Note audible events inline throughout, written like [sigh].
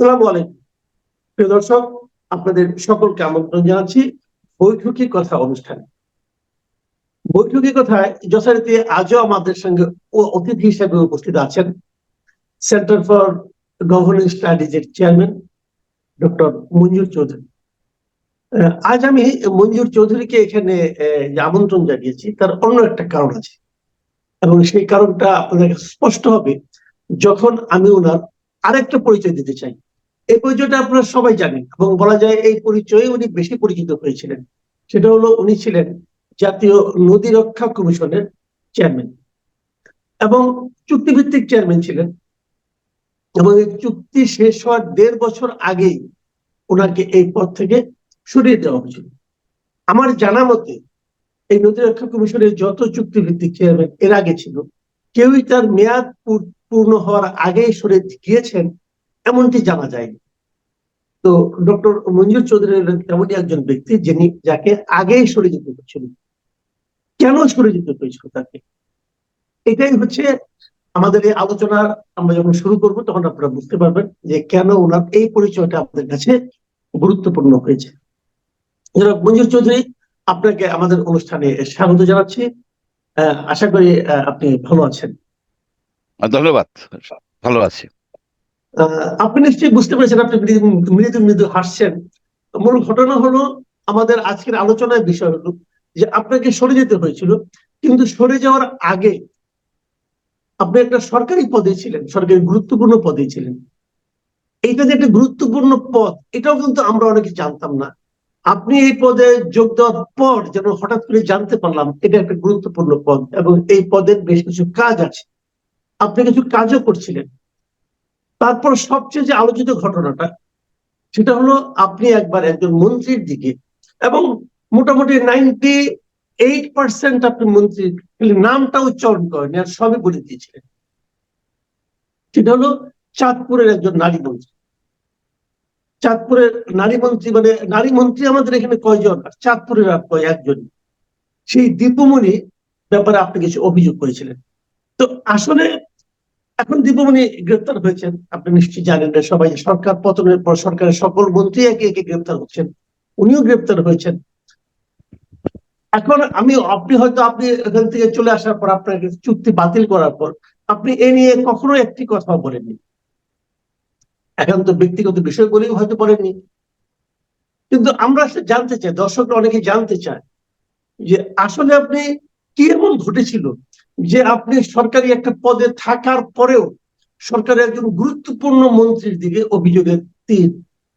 আসসালামু আলাইকুম। প্রিয় দর্শক, আপনাদের সকলকে আমন্ত্রণ জানাচ্ছি বৈঠকি কথা অনুষ্ঠানে। বৈঠকি কথায় যথারীতি আজও আমাদের সঙ্গে অতিথি হিসেবে উপস্থিত আছেন সেন্টার ফর গভর্নিং স্টাডিজ এর চেয়ারম্যান ডক্টর মঞ্জুর চৌধুরী। আজ আমি মঞ্জুর চৌধুরীকে এখানে আমন্ত্রণ জানিয়েছি, তার অন্য একটা কারণ আছে। এবং সেই কারণটা আপনাদের স্পষ্ট হবে যখন আমি ওনার আরেকটা পরিচয় দিতে চাই। এই পরিচয়টা আপনারা সবাই জানেন এবং বলা যায় এই পরিচয়ে উনি বেশি পরিচিত হয়েছিলেন। সেটা হলো উনি ছিলেন জাতীয় নদী রক্ষা কমিশনের চেয়ারম্যান এবং চুক্তিভিত্তিক চেয়ারম্যান ছিলেন এবং এই চুক্তি শেষ হওয়ার দেড় বছর আগেই ওনাকে এই পদ থেকে সরিয়ে দেওয়া হয়েছিল। আমার জানা মতে এই নদী রক্ষা কমিশনের যত চুক্তিভিত্তিক চেয়ারম্যান এর আগে ছিল, কেউই তার মেয়াদ পূর্ণ হওয়ার আগেই সরে গিয়েছেন এমনটি জানা যায়নি। তো ডক্টর মঞ্জুর চৌধুরী হলেন একজন ব্যক্তি যিনি যাকে আগেই সরে যেতে হচ্ছিল কেন সরে যেতে হয়েছিল তাকে? এটাই হচ্ছে আমাদের এই আলোচনা আমরা যখন শুরু করব তখন আপনারা বুঝতে পারবেন যে কেন ওনার এই পরিচয়টা আমাদের কাছে গুরুত্বপূর্ণ হয়েছে। মঞ্জুর চৌধুরী, আপনাকে আমাদের অনুষ্ঠানে স্বাগত জানাচ্ছি। আশা করি আপনি ভালো আছেন। ধন্যবাদ। ভালো আছি। আপনি নিশ্চয়ই বুঝতে পেরেছেন, আপনি মৃদু মৃদু হাসছেন। মূল ঘটনা হলো আমাদের আজকের আলোচনার বিষয় হলো যে আপনাকে সরে যেতে হয়েছিল, কিন্তু সরে যাওয়ার আগে আপনি একটা সরকারি পদে ছিলেন, সরকারি গুরুত্বপূর্ণ পদে ছিলেন। এইটা যে একটা গুরুত্বপূর্ণ পদ, এটাও কিন্তু আমরা অনেকে জানতাম না। আপনি এই পদে যোগ দেওয়ার পর যেন হঠাৎ করে জানতে পারলাম, এটা একটা গুরুত্বপূর্ণ পদ এবং এই পদের বেশ কিছু কাজ আছে। আপনি কিছু কাজও করছিলেন। তারপর সবচেয়ে যে আলোচিত ঘটনাটা, সেটা হলো আপনি একবার একজন মন্ত্রীর দিকে এবং মোটামুটি নাইনটি এইট পার্সেন্ট আপনি মন্ত্রী খালি নামটা উচ্চারণ করেন আর সবই বলে দিয়েছিলেন। সেটা হলো চাঁদপুরের একজন নারী মন্ত্রী। চাঁদপুরের নারী মন্ত্রী মানে নারী মন্ত্রী আমাদের এখানে কয়জন? চাঁদপুরের আর কয় একজন? সেই দীপমণি ব্যাপারে আপনি কিছু অভিযোগ করেছিলেন। তো আসলে এখন দীপমণি গ্রেপ্তার হয়েছেন। আপনি নিশ্চয়ই জানেন না সবাই সরকার পতনের পর সরকারের সকল মন্ত্রী একে একে গ্রেপ্তার হচ্ছেন। উনিও গ্রেপ্তার হয়েছেন। এখন আমি, আপনি হয়তো আপনি এখান থেকে চলে আসার পর, আপনার চুক্তি বাতিল করার পর, আপনি এ নিয়ে কখনো একটি কথা বলেননি। একান্ত ব্যক্তিগত বিষয় বলেও হয়তো বলেননি। কিন্তু আমরা জানতে চাই, দর্শকরা অনেকে জানতে চায় যে আসলে আপনি কি এমন ঘটেছিল যে আপনি সরকারি একটা পদে থাকার পরেও সরকারের একজন গুরুত্বপূর্ণ মন্ত্রীর দিকে অভিযোগের তীর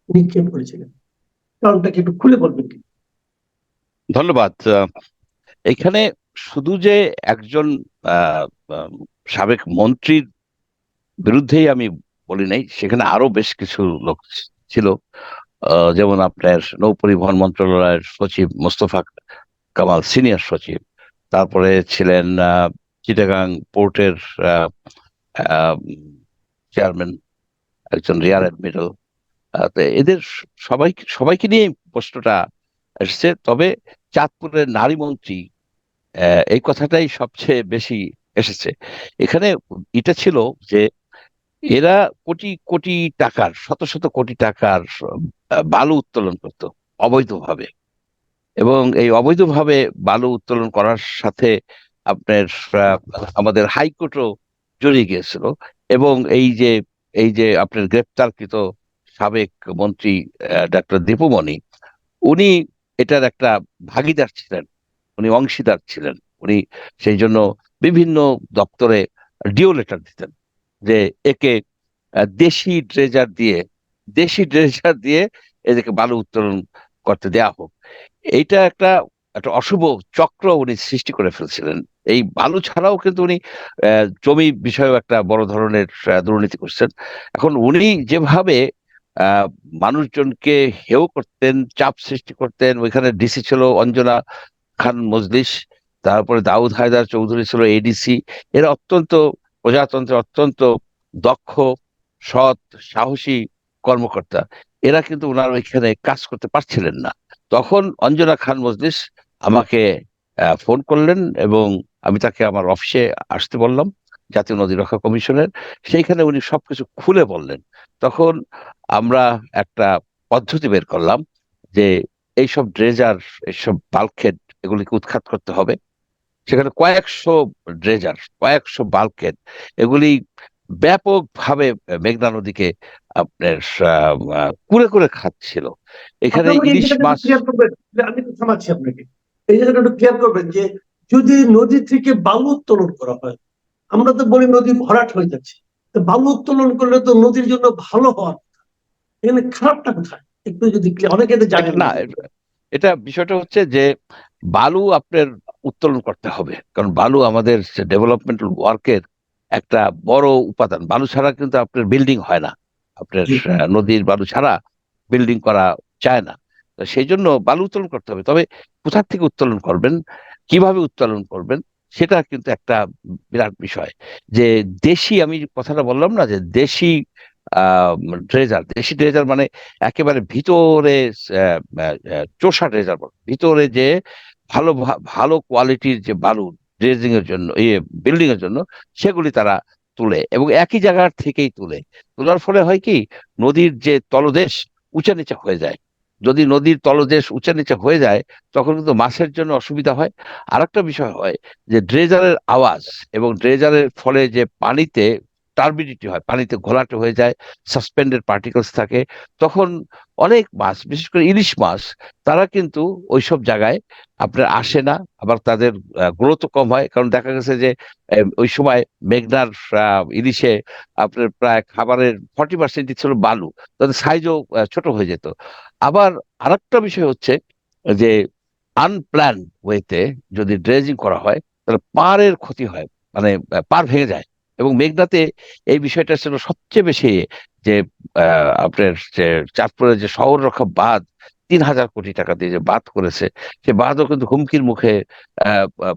নিক্ষেপ করেছিলেন। কারণটা কি একটু খুলে বলবেন কি? ধন্যবাদ। এখানে শুধু যে একজন সাবেক মন্ত্রীর বিরুদ্ধেই আমি বলি নাই, সেখানে আরও বেশ কিছু লোক ছিল। যেমন আপনার নৌ পরিবহন মন্ত্রণালয়ের সচিব মোস্তফা কামাল সিনিয়র সচিব, তারপরে ছিলেন চিটাগাং পোর্টের চেয়ারম্যান একজন রিয়ার অ্যাডমিরাল। এদের সবাই, সবাইকে নিয়ে প্রশ্নটা এসছে। তবে চাঁদপুরের নারী মন্ত্রী এই কথাটাই সবচেয়ে বেশি এসেছে। এখানে এটা ছিল যে এরা কোটি কোটি টাকার, শত শত কোটি টাকার বালু উত্তোলন করত অবৈধভাবে। এবং এই অবৈধভাবে বালু উত্তোলন করার সাথে আপনার আমাদের হাইকোর্টও জড়িয়ে গিয়েছিল এবং এই যে এই যে আপনার গ্রেপ্তারকৃত সাবেক মন্ত্রী ডাক্তার দীপুমণি, উনি এটার একটা ভাগিদার ছিলেন, উনি অংশীদার ছিলেন, উনি সেই জন্য বিভিন্ন দপ্তরে ডিও লেটার দিতেন যে একে দেশি ড্রেজার দিয়ে, দেশি ড্রেজার দিয়ে এদেরকে বালু উত্তোলন করতে দেয়া হোক। এইটা একটা একটা অশুভ চক্র উনি সৃষ্টি করে ফেলছিলেন। এই বালু ছাড়াও কিন্তু উনি জমি বিষয়েও একটা বড় ধরনের দুর্নীতি করছেন। এখন উনি যেভাবে মানুষজনকে হেয় করতেন, চাপ সৃষ্টি করতেন, ওইখানে ডিসি ছিল অঞ্জনা খান মজলিস, তারপরে দাউদ হায়দার চৌধুরী ছিল এডিসি এরা অত্যন্ত প্রজাতন্ত্রের অত্যন্ত দক্ষ, সৎ, সাহসী কর্মকর্তা। এরা কিন্তু ওনার ওইখানে কাজ করতে পারছিলেন না। তখন অঞ্জনা খান মজলিস আমাকে ফোন করলেন এবং আমি তাকে আমার অফিসে আসতে বললাম, জাতীয় নদী রক্ষা কমিশনের। সেইখানে উনি সবকিছু খুলে বললেন। তখন আমরা একটা পদ্ধতি বের করলাম যে এইসব ড্রেজার, এইসব বাল্কহেড এগুলিকে উৎখাত করতে হবে। সেখানে কয়েকশো ড্রেজার, কয়েকশো বাল্কহেড এগুলি ব্যাপকভাবে মেঘনা নদীকে আপনার কুরে কুরে খাচ্ছিল। এখানে ইলিশ মাছ আমি থামাচ্ছি আপনাকে। এই জায়গাটা একটু ক্লিয়ার করবেন যে যদি নদী থেকে বালু উত্তোলন করা হয় আমরা তো বলি নদী ভরাট হয়ে যাচ্ছে। তো বালু উত্তোলন করলে তো নদীর জন্য ভালো হওয়ার। এখানে খারাপটা কোথায়? একটু যদি অনেকে এটা জানে না। এটা- এটা বিষয়টা হচ্ছে যে বালু আপনার উত্তোলন করতে হবে। কারণ বালু আমাদের ডেভেলপমেন্টাল ওয়ার্কের একটা বড় উপাদান। বালু ছাড়া কিন্তু আপনার বিল্ডিং হয় না। আপনার নদীর বালু ছাড়া বিল্ডিং করা যায় না। সেই জন্য বালু উত্তোলন করতে হবে। তবে কোথা থেকে উত্তোলন করবেন? কীভাবে উত্তোলন করবেন? সেটা কিন্তু একটা বিরাট বিষয়। যে দেশি আমি কথাটা বললাম না যে দেশি আহ ড্রেজার দেশি ড্রেজার মানে একেবারে ভিতরে চোষা ড্রেজার বলে। ভিতরে যে ভালো ভালো কোয়ালিটির যে বালু ড্রেজিং এর জন্য ইয়ে বিল্ডিং এর জন্য, সেগুলি তারা তুলে এবং একই জায়গার থেকেই তুলে। তোলার ফলে হয় কি, নদীর যে তলদেশ উঁচা নিচা হয়ে যায়। যদি নদীর তলদেশ উঁচা নিচা হয়ে যায়, তখন কিন্তু মাছের জন্য অসুবিধা হয়। আরেকটা বিষয় হয় যে ড্রেজারের আওয়াজ এবং ড্রেজারের ফলে যে পানিতে টার্বিডিটি হয়, পানিতে ঘোলাটে হয়ে যায় সাসপেন্ডেড পার্টিকলস থাকে। তখন অনেক মাছ, বিশেষ করে ইলিশ মাছ, তারা কিন্তু ওইসব জায়গায় আপনার আসে না, আবার তাদের গ্রোথ কম হয়। কারণ দেখা গেছে যে ওই সময় মেঘনার ইলিশে আপনার প্রায় খাবারের ফর্টি পার্সেন্টই ছিল বালু, তাদের সাইজও ছোট হয়ে যেত। আবার আরেকটা বিষয় হচ্ছে যে আনপ্ল্যান ওয়েতে যদি ড্রেজিং করা হয়, তাহলে পাড়ের ক্ষতি হয় মানে পার ভেঙে যায়। এবং মেঘনাতে এই বিষয়টা ছিল সবচেয়ে বেশি যে আহ, আপনার যে চাঁদপুরের যে শহর রক্ষা বাঁধ তিন হাজার কোটি টাকা দিয়ে যে বাদ করেছে সে বাদও কিন্তু হুমকির মুখে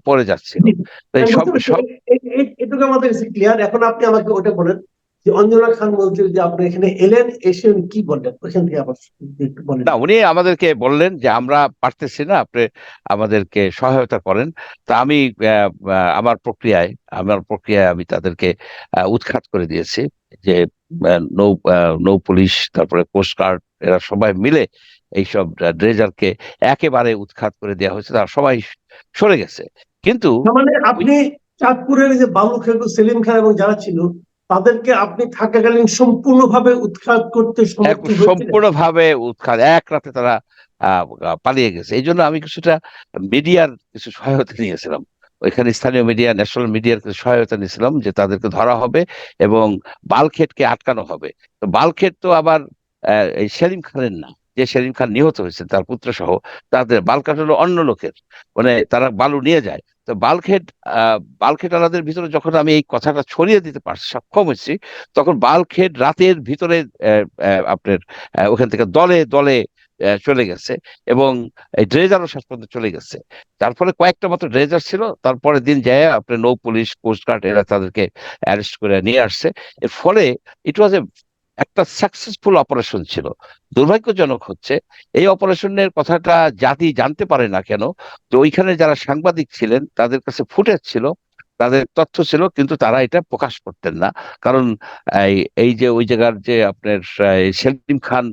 পড়ে যাচ্ছিল। তাই সব সব এ- এ- এটুকু আমাদের ক্লিয়ার এখন আপনি আমাকে ওটা বলেন। যে অঞ্জনা খান বলছিল যে আপনি এখানে এলেন এসে উনি কি বললেন? ওইখান থেকে আবার বলেন। না উনি আমাদেরকে বললেন যে আমরা পারতেছি না আপনি আমাদেরকে সহায়তা করেন। তা আমি আমার প্রক্রিয়ায় আমার প্রক্রিয়ায় আমি তাদেরকে উৎখাত করে দিয়েছি যে নৌ নৌ পুলিশ তারপরে কোস্ট গার্ড এরা সবাই মিলে এইসব ড্রেজারকে একেবারে উৎখাত করে দেওয়া হয়েছে। তারা সবাই সরে গেছে। কিন্তু মানে আপনি চাঁদপুরের যে বাবু খেকু সেলিম খান এবং যারা ছিল তাদেরকে আপনি থাকাকালীন সম্পূর্ণভাবে উৎখাত করতে সম্পূর্ণভাবে উৎখাত এক রাতে তারা পালিয়ে গেছে। এই জন্য আমি কিছুটা মিডিয়ার কিছু সহায়তা নিয়েছিলাম। ওইখানে স্থানীয় মিডিয়া ন্যাশনাল মিডিয়ার কিছু সহায়তা নিয়েছিলাম যে তাদেরকে ধরা হবে এবং বালখেটকে আটকানো হবে। তো বালখেট তো আবার এই সেলিম খানের না যে সেলিম খান নিহত হয়েছে তার পুত্র সহ তাদের বালকাট হলো অন্য লোকের। মানে তারা বালু নিয়ে যায়। তো আহ বালখেট আলাদের ভিতরে যখন আমি এই কথাটা ছড়িয়ে দিতে পারছি সক্ষম হয়েছি, তখন বালখেট রাতের ভিতরে আপনার ওখান থেকে দলে দলে চলে গেছে এবং ড্রেজারও শেষ পর্যন্ত চলে গেছে। তার ফলে কয়েকটা মাত্র ড্রেজার ছিল তারপরে দিন যায় আপনার নৌ পুলিশ কোস্টগার্ড এরা তাদেরকে অ্যারেস্ট করে নিয়ে আসছে। এর ফলে ইট ওয়াজ এ একটা সাকসেসফুল অপারেশন ছিল। দুর্ভাগ্যজনক হচ্ছে এই অপারেশনের কথাটা জাতি জানতে পারে না কেন তো ওইখানে যারা সাংবাদিক ছিলেন তাদের কাছে ফুটেজ ছিল তাদের তথ্য ছিল কিন্তু তারা এটা প্রকাশ করতেন না। কারণ এই যে ওই জায়গার যে আপনার সেলিম খান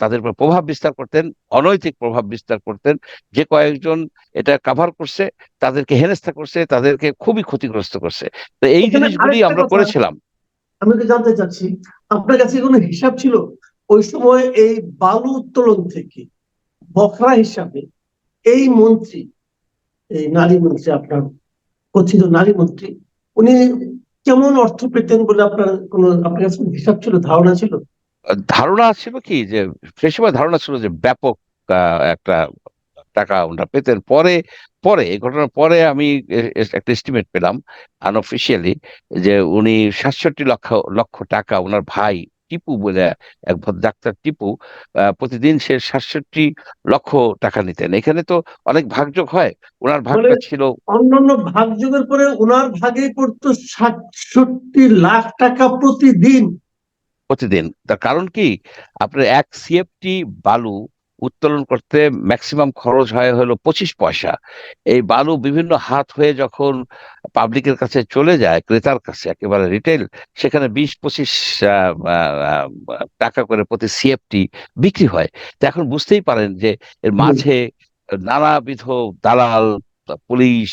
তাদের উপর প্রভাব বিস্তার করতেন অনৈতিক প্রভাব বিস্তার করতেন যে কয়েকজন এটা কাভার করছে তাদেরকে হেনস্থা করছে তাদেরকে খুবই ক্ষতিগ্রস্ত করছে। তো এই জিনিসগুলি আমরা করেছিলাম। আমি একটু জানতে চাচ্ছি, আপনার কাছে কোনো হিসাব ছিল? ওই সময় এই বালু উত্তোলন থেকে, বখরা হিসাবে, এই মন্ত্রী, এই নারী মন্ত্রী, আপনার কথিত নারী মন্ত্রী, উনি কেমন অর্থ পেতেন বলে আপনার কোন, আপনার কাছে হিসাব ছিল, ধারণা ছিল? ধারণা ছিল কি যে সেই সময় ধারণা ছিল যে ব্যাপক একটা টাকা পেতেন। পরে পরে এই ঘটনার পরে আমি একটা এস্টিমেট পেলাম আনঅফিসিয়ালি যে উনি সাতষট্টি লক্ষ লক্ষ টাকা ওনার ভাই টিপু বলে এক ডাক্তার টিপু প্রতিদিন সে সাতষট্টি লক্ষ টাকা নিতেন। এখানে তো অনেক ভাগযোগ হয়। ওনার ভাগটা ছিল অন্যান্য ভাগযোগের পরে ওনার ভাগে পড়তো সাতষট্টি লাখ টাকা প্রতিদিন। প্রতিদিন। তার কারণ কি? আপনার এক সিএফটি বালু উত্তোলন করতে ম্যাক্সিমাম খরচ হয় হলো পঁচিশ পয়সা। এই বালু বিভিন্ন হাত হয়ে যখন পাবলিকের কাছে চলে যায় ক্রেতার কাছে একেবারে রিটেল সেখানে বিশ পঁচিশ টাকা করে প্রতি সিএফটি বিক্রি হয়। তো এখন বুঝতেই পারেন যে এর মাঝে নানাবিধ দালাল পুলিশ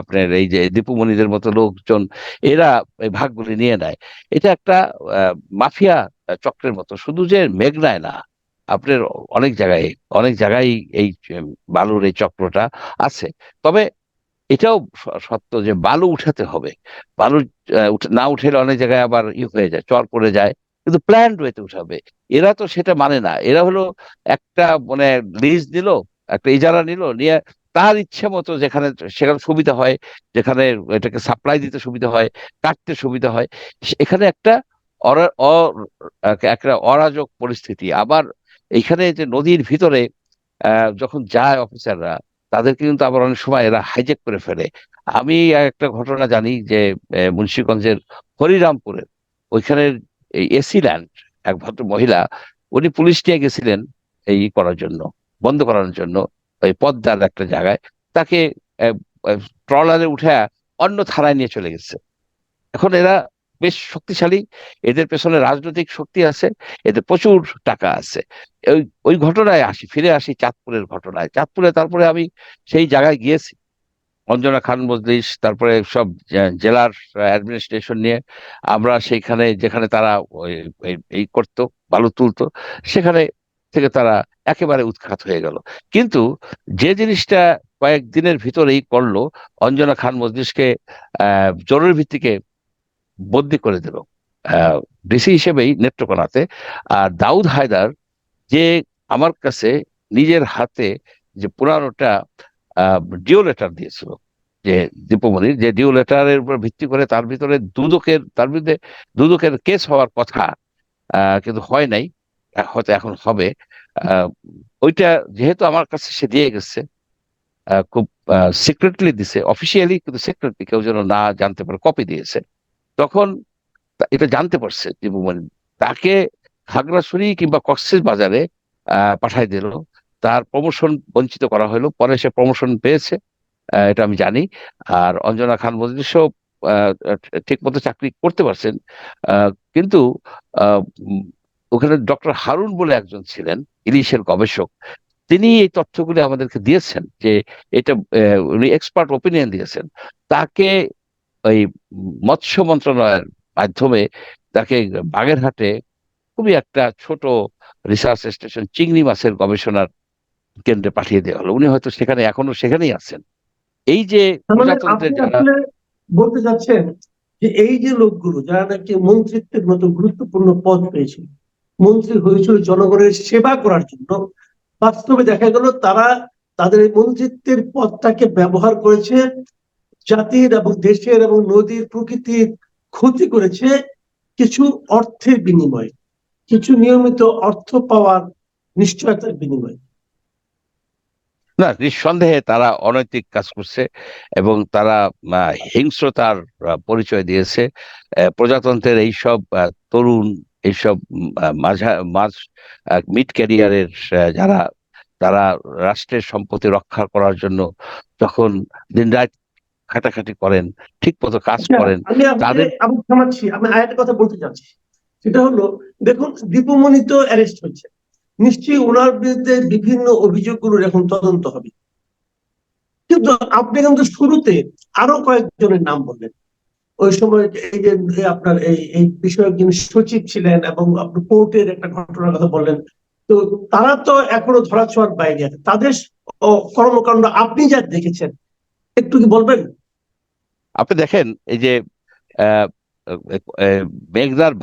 আপনার এই যে দীপুমণিদের মতো লোকজন এরা এই ভাগগুলি নিয়ে নেয়। এটা একটা আহ, মাফিয়া চক্রের মতো। শুধু যে মেঘনায় না আপনার অনেক জায়গায় অনেক জায়গায় এই বালুর এই চক্রটা আছে। তবে এটাও সত্য যে বালু উঠাতে হবে। বালু না উঠেলে অনেক জায়গায় আবার ই হয়ে যায়, চর পড়ে যায়। কিন্তু প্ল্যান ওয়েতে উঠাবে এরা তো সেটা মানে না। এরা হলো একটা মানে লিজ নিল একটা ইজারা নিল, নিয়ে তার ইচ্ছে মতো যেখানে, সেখানে সুবিধা হয়, যেখানে এটাকে সাপ্লাই দিতে সুবিধা হয়, কাটতে সুবিধা হয় এখানে একটা একটা অরাজক পরিস্থিতি। আবার এইখানে যে নদীর ভিতরে যখন যায় অফিসাররা, তাদেরকে কিন্তু আবার অনেক সময় এরা হাইজ্যাক করে ফেলে। আমি একটা ঘটনা জানি যে মুন্সিগঞ্জের হরিরামপুরের ওইখানের এই এসি ল্যান্ড এক ভদ্র মহিলা, উনি পুলিশ নিয়ে গেছিলেন এই করার জন্য, বন্ধ করার জন্য, ওই পদ্মার একটা জায়গায়। তাকে ট্রলারে উঠে অন্য থানায় নিয়ে চলে গেছে। এখন এরা বেশ শক্তিশালী। এদের পেছনে রাজনৈতিক শক্তি আছে, এদের প্রচুর টাকা আছে। ওই ওই ঘটনায় আসি, ফিরে আসি চাঁদপুরের ঘটনায়। চাঁদপুরে তারপরে আমি সেই জায়গায় গিয়েছি। অঞ্জনা খান মজলিস, তারপরে সব জেলার অ্যাডমিনিস্ট্রেশন নিয়ে আমরা সেইখানে, যেখানে তারা এই- করতো, বালু তুলতো, সেখানে থেকে তারা একেবারে উৎখাত হয়ে গেল। কিন্তু যে জিনিসটা কয়েকদিনের ভিতরেই করল অঞ্জনা খান মজলিসকে জরুরি ভিত্তিকে বদলি করে দিল। ডিসি হিসেবেই নেত্রকোনাতে। আর দাউদ হায়দার যে আমার কাছে নিজের হাতে যে পুরানোটা ডিও লেটার দিয়েছিল, যে দীপমণির যে ডিও লেটারের উপর ভিত্তি করে তার ভিতরে দুদকের, তার বিরুদ্ধে দুদকের কেস হওয়ার কথা কিন্তু হয় নাই, হয়তো এখন হবে। ওইটা যেহেতু আমার কাছে সে দিয়ে গেছে খুব সিক্রেটলি দিছে অফিসিয়ালি কিন্তু সিক্রেটলি কেউ যেন না জানতে পারে কপি দিয়েছে। তখন এটা জানতে পারছে দীপুমণি তাকে খাগড়াছড়ি কিংবা কক্সেস বাজারে পাঠাই দিল। তার প্রমোশন বঞ্চিত করা হলো। পরে সে প্রমোশন পেয়েছে এটা আমি জানি। আর অঞ্জনা খান মজলিসও ঠিক মতো চাকরি করতে পারছেন কিন্তু ওখানে ডক্টর হারুন বলে একজন ছিলেন, ইলিশের গবেষক। তিনি এই তথ্যগুলি আমাদেরকে দিয়েছেন যে এটা উনি এক্সপার্ট ওপিনিয়ন দিয়েছেন। তাকে ওই মৎস্য মন্ত্রণালয়ের মাধ্যমে তাকে বাগেরহাটে খুবই একটা ছোট রিসার্চ স্টেশন চিংড়ি মাছের গবেষণার কেন্দ্রে পাঠিয়ে দেওয়া হলো। উনি হয়তো সেখানে এখনও সেখানেই আছেন। এই যে মানে প্রজাতন্ত্রের যারা বলতে চাচ্ছেন যে এই যে লোকগুলো যারা নাকি মন্ত্রিত্বের মতো গুরুত্বপূর্ণ পদ পেয়েছিল মন্ত্রী হয়েছিল জনগণের সেবা করার জন্য বাস্তবে দেখা গেল তারা তাদের মন্ত্রিত্বের পদটাকে ব্যবহার করেছে জাতির এবং দেশের এবং নদীর প্রকৃতির ক্ষতি করেছে কিছু অর্থের বিনিময়ে, কিছু নিয়মিত অর্থ পাওয়ার নিশ্চয়তার বিনিময়ে। না, নিঃসন্দেহে তারা অনৈতিক কাজ করছে এবং তারা হিংস্রতার পরিচয় দিয়েছে। প্রজাতন্ত্রের এইসব তরুণ, এইসব মাঝা, মাঝ মিড ক্যারিয়ারের যারা, তারা রাষ্ট্রের সম্পত্তি রক্ষা করার জন্য যখন দিনরাত খাটাখাটি করেন ঠিক মতো কাজ করেন তাদের- আমি আরেকটা কথা বলতে চাচ্ছি। সেটা হলো দেখুন দীপুমণি তো অ্যারেস্ট হয়েছে। নিশ্চয়ই ওনার বিরুদ্ধে বিভিন্ন অভিযোগগুলোর এখন তদন্ত হবে। কিন্তু আপনি কিন্তু শুরুতে আরও কয়েকজনের নাম বললেন। ওই সময় এই যে আপনার এই এই বিষয়ক যিনি সচিব ছিলেন এবং আপনি কোর্টের একটা ঘটনার কথা বললেন তো তারা তো এখনও ধরা ধরাছোঁয়ার বাইরে আছে। তাদের কর্মকাণ্ড আপনি যা দেখেছেন একটু কি বলবেন? আপনি দেখেন এই যে আহ,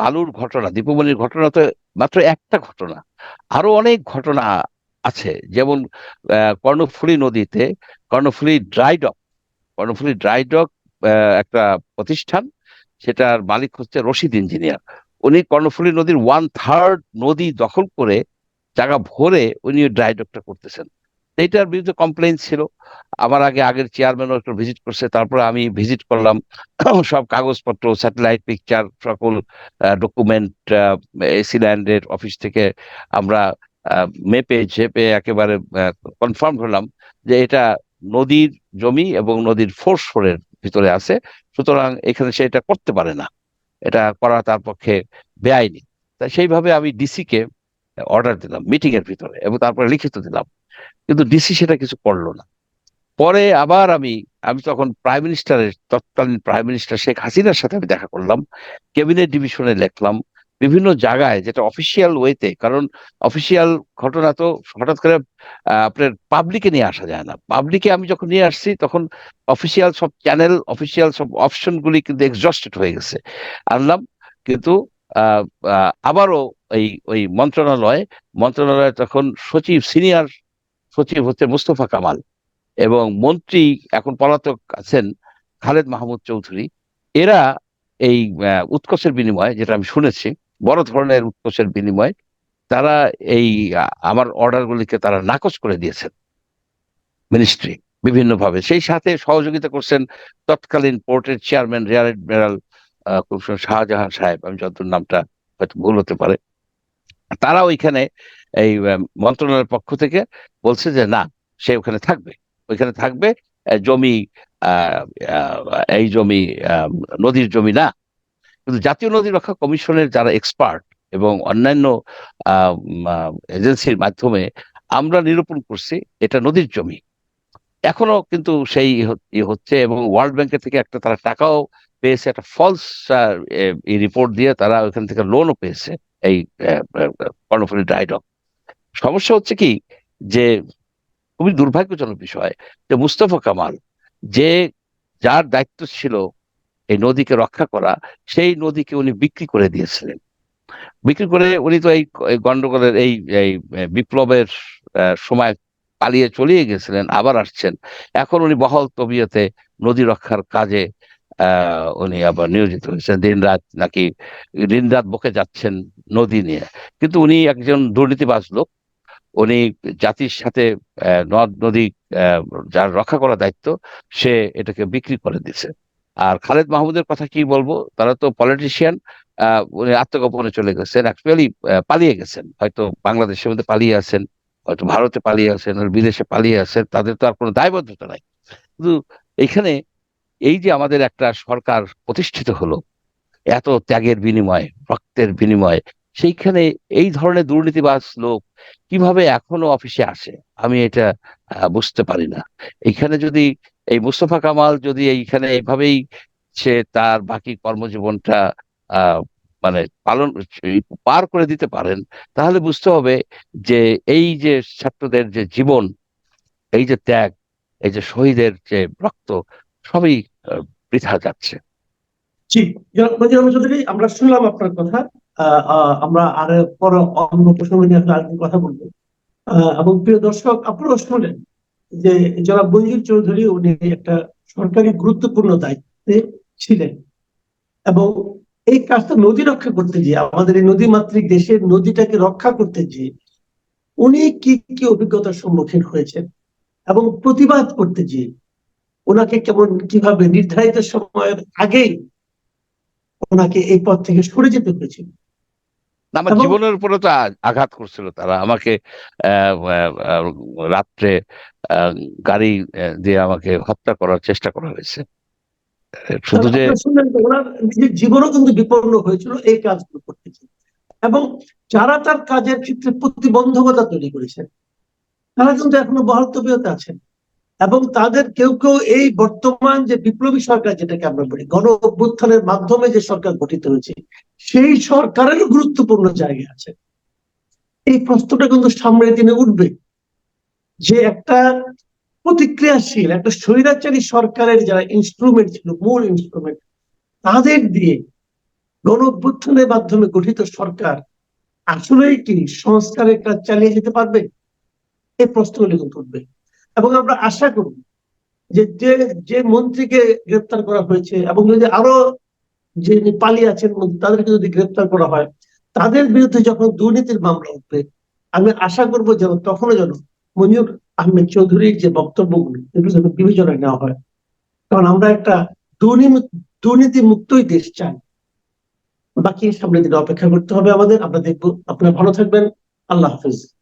বালুর ঘটনা দীপমণির ঘটনা তো মাত্র একটা ঘটনা। আরও অনেক ঘটনা আছে যেমন কর্ণফুলী নদীতে Karnaphuli dry dock Karnaphuli dry dock একটা প্রতিষ্ঠান সেটার মালিক হচ্ছে রশিদ ইঞ্জিনিয়ার। উনি কর্ণফুলী নদীর ওয়ান থার্ড নদী দখল করে জায়গা ভরে উনি ড্রাই ডকটা করতেছেন। এইটার বিরুদ্ধে কমপ্লেন ছিল। আমার আগে আগের চেয়ারম্যানও একটু ভিজিট করছে, তারপরে আমি ভিজিট করলাম। [coughs] সব কাগজপত্র স্যাটেলাইট পিকচার সকল ডকুমেন্ট এসি ল্যান্ডের অফিস থেকে আমরা মেপে ঝেপে একেবারে কনফার্ম হলাম যে এটা নদীর জমি এবং নদীর ফোর্স ফোরের ভিতরে আছে। সুতরাং এখানে সে এটা করতে পারে না। এটা করা তার পক্ষে বেআইনি। তাই সেইভাবে আমি ডিসি কে অর্ডার দিলাম মিটিংয়ের ভিতরে এবং তারপরে লিখিত দিলাম। কিন্তু ডিসি সেটা কিছু করল না। পরে আবার আমি আমি তখন প্রাইম মিনিস্টারের তৎকালীন প্রাইম মিনিস্টার শেখ হাসিনার সাথে আমি দেখা করলাম, ক্যাবিনেট ডিভিশনে লিখলাম বিভিন্ন জায়গায়, যেটা অফিসিয়াল ওয়েতে কারণ অফিসিয়াল ঘটনা তো হঠাৎ করে আপনার পাবলিকে নিয়ে আসা যায় না। পাবলিকে আমি যখন নিয়ে আসছি, তখন অফিসিয়াল সব চ্যানেল অফিসিয়াল সব অপশন গুলি কিন্তু এক্সস্টেড হয়ে গেছে। আনলাম, কিন্তু আবারও এই, ওই মন্ত্রণালয়, মন্ত্রণালয়ে তখন সচিব সিনিয়র সচিব হচ্ছে মুস্তফা কামাল এবং মন্ত্রী এখন পলাতক আছেন খালেদ মাহমুদ চৌধুরী। এরা এই আহ, উৎকোচের বিনিময়ে যেটা আমি শুনেছি বড় ধরনের উৎকোচের বিনিময়ে তারা এই আমার অর্ডারগুলিকে তারা নাকচ করে দিয়েছেন মিনিস্ট্রি বিভিন্নভাবে। সেই সাথে সহযোগিতা করছেন তৎকালীন পোর্টের চেয়ারম্যান রিয়ার অ্যাডমিরাল শাহজাহান সাহেব। আমি যতদূর নামটা হয়তো ভুল হতে পারে। তারা ওইখানে এই মন্ত্রণালয়ের পক্ষ থেকে বলছে যে না, সে ওখানে থাকবে। ওইখানে থাকবে জমি এই জমি নদীর জমি না। কিন্তু জাতীয় নদী রক্ষা কমিশনের যারা এক্সপার্ট এবং অন্যান্য এজেন্সির মাধ্যমে আমরা নিরূপণ করছি, এটা নদীর জমি। এখনও কিন্তু সেই হচ্ছে এবং ওয়ার্ল্ড ব্যাংকের থেকে একটা তারা টাকাও পেয়েছে, একটা ফলস রিপোর্ট দিয়ে তারা ওখান থেকে লোনও পেয়েছে। এই কর্ণফুলী ড্রাইডক সমস্যা হচ্ছে কি যে, খুবই দুর্ভাগ্যজনক বিষয় যে মুস্তফা কামাল যে যার দায়িত্ব ছিল এই নদীকে রক্ষা করা, সেই নদীকে উনি বিক্রি করে দিয়েছিলেন। বিক্রি করে উনি তো এই গন্ডগোলের এই এই বিপ্লবের সময় পালিয়ে চলিয়ে গেছিলেন, আবার আসছেন। এখন উনি বহল তবিয়তে নদী রক্ষার কাজে উনি আবার নিয়োজিত হয়েছেন। দিন রাত নাকি দিন রাত বকে যাচ্ছেন নদী নিয়ে। কিন্তু উনি একজন দুর্নীতিবাজ লোক। উনি জাতির সাথে নদ, নদী যার রক্ষা করার দায়িত্ব, সে এটাকে বিক্রি করে দিছে আর খালেদ মাহমুদের কথা কি বলব? তারা তো পলিটিশিয়ান উনি আত্মগোপনে চলে গেছেন। অ্যাকচুয়ালি পালিয়ে গেছেন। হয়তো বাংলাদেশের মধ্যে পালিয়ে আছেন, হয়তো ভারতে পালিয়ে আছেন বিদেশে পালিয়ে আছেন। তাদের তো আর কোনো দায়বদ্ধতা নাই। কিন্তু এখানে এই যে আমাদের একটা সরকার প্রতিষ্ঠিত হলো, এত ত্যাগের বিনিময়ে, রক্তের বিনিময়ে, সেইখানে এই ধরনের দুর্নীতিবাজ লোক কীভাবে এখনও অফিসে আসে? আমি এটা বুঝতে পারি না। এইখানে যদি এই মুস্তফা কামাল যদি এইখানে এইভাবেই সে তার বাকি কর্মজীবনটা মানে পালন, পার করে দিতে পারেন, তাহলে বুঝতে হবে যে এই যে ছাত্রদের যে জীবন, এই যে ত্যাগ, এই যে শহীদের যে রক্ত, সবই বৃথা যাচ্ছে। জি আমরা শুনলাম আপনার কথা। আমরা আর পর অন্য প্রসঙ্গ নিয়ে আরেকদিন কথা বলব। এবং প্রিয় দর্শক, আপনারাও শুনলেন যে জনাব মঞ্জুর চৌধুরী উনি একটা সরকারি গুরুত্বপূর্ণ দায়িত্বে ছিলেন। এবং এই কাজটা নদী রক্ষা করতে গিয়ে, আমাদের এই নদী মাতৃক দেশের নদীটাকে রক্ষা করতে গিয়ে উনি কি কি অভিজ্ঞতার সম্মুখীন হয়েছেন এবং প্রতিবাদ করতে গিয়ে ওনাকে কেমন কীভাবে নির্ধারিত সময়ের আগেই ওনাকে এই পথ থেকে সরে যেতে হয়েছিল। আমার জীবনের উপরে তো আঘাত করছিল তারা। আমাকে রাত্রে গাড়ি দিয়ে আমাকে হত্যা করার চেষ্টা করা হয়েছে। শুধু যে নিজের জীবনও কিন্তু বিপন্ন হয়েছিল এই কাজগুলো করতে গিয়ে। এবং যারা তার কাজের ক্ষেত্রে প্রতিবন্ধকতা তৈরি করেছেন তারা কিন্তু এখনও বহাল তবিয়তে আছেন। এবং তাদের কেউ কেউ এই বর্তমান যে বিপ্লবী সরকার যেটাকে আমরা বলি, গণ অভ্যুত্থানের মাধ্যমে যে সরকার গঠিত হয়েছে, সেই সরকারের গুরুত্বপূর্ণ জায়গা আছে। এই প্রশ্নটা কিন্তু সামনে দিনে উঠবে যে একটা প্রতিক্রিয়াশীল, একটা স্বৈরাচারী সরকারের যারা ইনস্ট্রুমেন্ট ছিল, মূল ইনস্ট্রুমেন্ট তাদের দিয়ে গণ অভ্যুত্থানের মাধ্যমে গঠিত সরকার আসলেই কি সংস্কারের কাজ চালিয়ে যেতে পারবে? এই প্রশ্নগুলি কিন্তু উঠবে। এবং আমরা আশা করি যে যে যে মন্ত্রীকে গ্রেপ্তার করা হয়েছে এবং যদি আরও যে পালিয়ে আছেন তাদেরকে যদি গ্রেপ্তার করা হয়, তাদের বিরুদ্ধে যখন দুর্নীতির মামলা উঠবে, আমি আশা করব যেন, তখনও যেন মনির আহমেদ চৌধুরীর যে বক্তব্যগুলি, এগুলো যেন বিবেচনায় নেওয়া হয়। কারণ আমরা একটা দুর্নীতি দুর্নীতি মুক্তই দেশ চাই। বাকি সামনের দিনে অপেক্ষা করতে হবে আমাদের। আমরা দেখব। আপনারা ভালো থাকবেন। আল্লাহ হাফিজ।